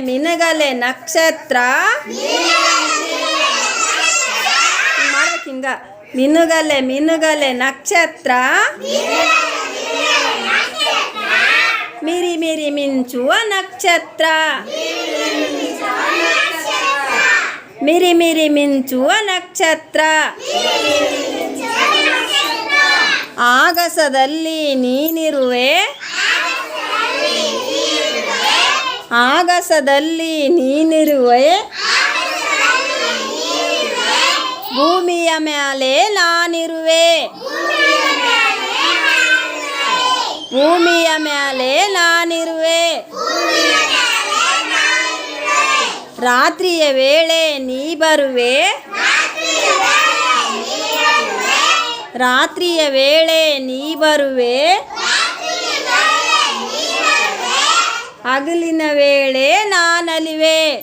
ಮಿನುಗಲೆ ನಕ್ಷತ್ರ. ಹಿಂಗ ಮಿನುಗಲೆ ಮಿನುಗಲೆ ನಕ್ಷತ್ರ. ಮಿರಿ ಮಿರಿ ಮಿಂಚುವ ನಕ್ಷತ್ರ. ಮಿರಿ ಮಿರಿ ಮಿಂಚುವ ನಕ್ಷತ್ರ. ಆಗಸದಲ್ಲಿ ನೀನಿರುವೆ ಆಗಸದಲ್ಲಿ ನೀನಿರುವೆ ಭೂಮಿಯ ಮೇಲೆ ನಾನಿರುವೆ ಭೂಮಿಯ ಮೇಲೆ ನಾನಿರುವೆ ರಾತ್ರಿಯ ವೇಳೆ ನೀ ಬರುವೆ ರಾತ್ರಿಯ ವೇಳೆ ನೀ ಬರುವೆ ಹಗಲಿನ ವೇಳೆ ನಾನಲಿವೆ.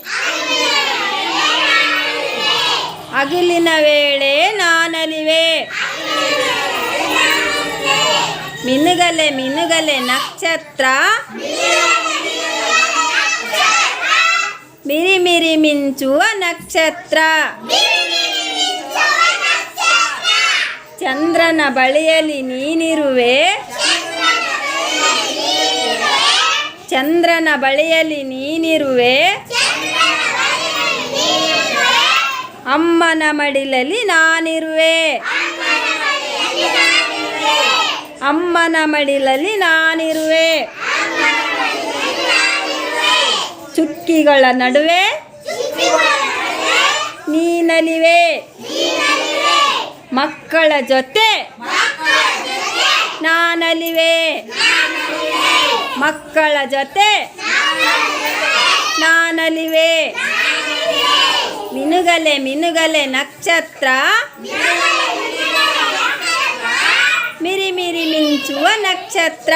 ಹಗಲಿನ ವೇಳೆ ನಾನಲಿವೆ. ಮಿನುಗಲೆ ಮಿನುಗಲೆ ನಕ್ಷತ್ರ. ಮಿರಿ ಮಿರಿ ಮಿಂಚುವ ನಕ್ಷತ್ರ. ಚಂದ್ರನ ಬಳಿಯಲ್ಲಿ ನೀನಿರುವೆ. ಚಂದ್ರನ ಬಳಿಯಲ್ಲಿ ನೀನಿರುವೆ. ಅಮ್ಮನ ಮಡಿಲಲ್ಲಿ ನಾನಿರುವೆ. ಅಮ್ಮನ ಮಡಿಲಲ್ಲಿ ನಾನಿರುವೆ. ಚುಕ್ಕಿಗಳ ನಡುವೆ ನೀನಲಿವೆ. ಮಕ್ಕಳ ಜೊತೆ ನಾನಲಿವೆ. ಮಕ್ಕಳ ಜೊತೆ ನಾನಲಿವೆ. ಮಿನುಗಲೆ ಮಿನುಗಲೆ ನಕ್ಷತ್ರ ಮಿರಿ ಮಿರಿ ಮಿಂಚುವ ನಕ್ಷತ್ರ.